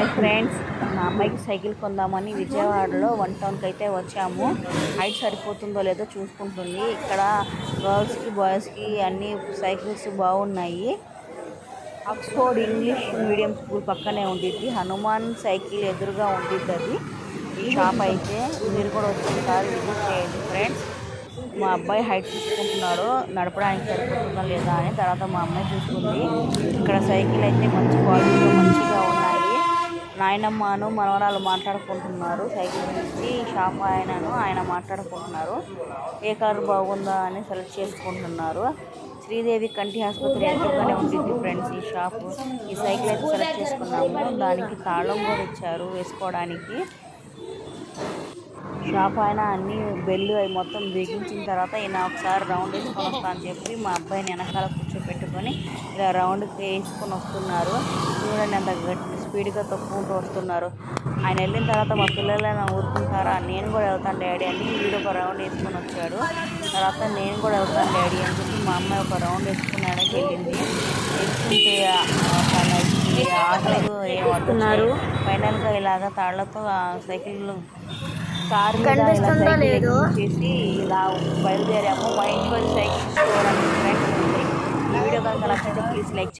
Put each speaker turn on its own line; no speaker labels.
Hi friends. మా అమ్మాయికి cycle కొందామని విజయవాడలో వన్ టౌన్కి అయితే వచ్చాము. హైట్ సరిపోతుందో లేదో చూసుకుంటుంది. ఇక్కడ గర్ల్స్కి బాయ్స్కి అన్ని సైకిల్స్ బాగున్నాయి. ఆక్స్ఫోర్డ్ ఇంగ్లీష్ మీడియం స్కూల్ పక్కనే ఉండిద్ది. హనుమాన్ సైకిల్ ఎదురుగా ఉండిద్ది అది. ఈ షాప్ అయితే మీరు కూడా వచ్చేసారి విజిట్ చేయండి ఫ్రెండ్స్. మా అబ్బాయి హైట్ చూసుకుంటున్నాడు. నడపడానికి సరిపోతుందా లేదా అని తర్వాత మా అమ్మాయి చూసుకుంది. ఇక్కడ సైకిల్ అయితే మంచి క్వాలిటీలో మంచిగా ఉన్నాయి నాయనమ్మను మనవరాలు మాట్లాడుకుంటున్నారు. సైకిల్ నుంచి షాప్ ఆయనను ఆయన మాట్లాడుకుంటున్నారు. ఏ కారు బాగుందా అని సెలెక్ట్ చేసుకుంటున్నారు. శ్రీదేవి కంటి ఆసుపత్రి ఎదురుగానే ఉంటుంది ఫ్రెండ్స్. ఈ షాపు ఈ సైకిల్ అయితే సెలెక్ట్ చేసుకున్నాము. దానికి తాళం కూడా ఇచ్చారు వేసుకోవడానికి. షాప్ ఆయన అన్ని బెల్లు అవి మొత్తం బిగించిన తర్వాత ఈయన ఒకసారి రౌండ్ వేసుకొని వస్తా అని చెప్పి మా అబ్బాయిని వెనకాల కూర్చోపెట్టుకొని ఇలా రౌండ్కి వేసుకొని వస్తున్నారు. చూడండి అంత గట్టి స్పీడ్గా తొక్కుకుంటూ వస్తున్నారు. ఆయన వెళ్ళిన తర్వాత మా పిల్లలైనా ఊరుకుంటారా? నేను కూడా వెళ్తాను డాడీ అని వీడు ఒక రౌండ్ వేసుకొని వచ్చాడు. తర్వాత నేను కూడా వెళ్తాను డాడీ అని చెప్పి మా అమ్మాయి ఒక రౌండ్ వేసుకుని వెనక్కి వెళ్ళింది. వేసుకుంటే ఆటలు ఏమవుతున్నారు ఫైనల్గా ఇలాగ తాళ్ళతో సైకిల్ కార్
కనిపిస్తుందో లేదో?
ఎక్కించేసి ఇలా బయలుదేరాము మా ఇంటి సైకిల్ ఫ్రెండ్స్ వీడియో కనుక నచ్చితే ప్లీజ్ లైక్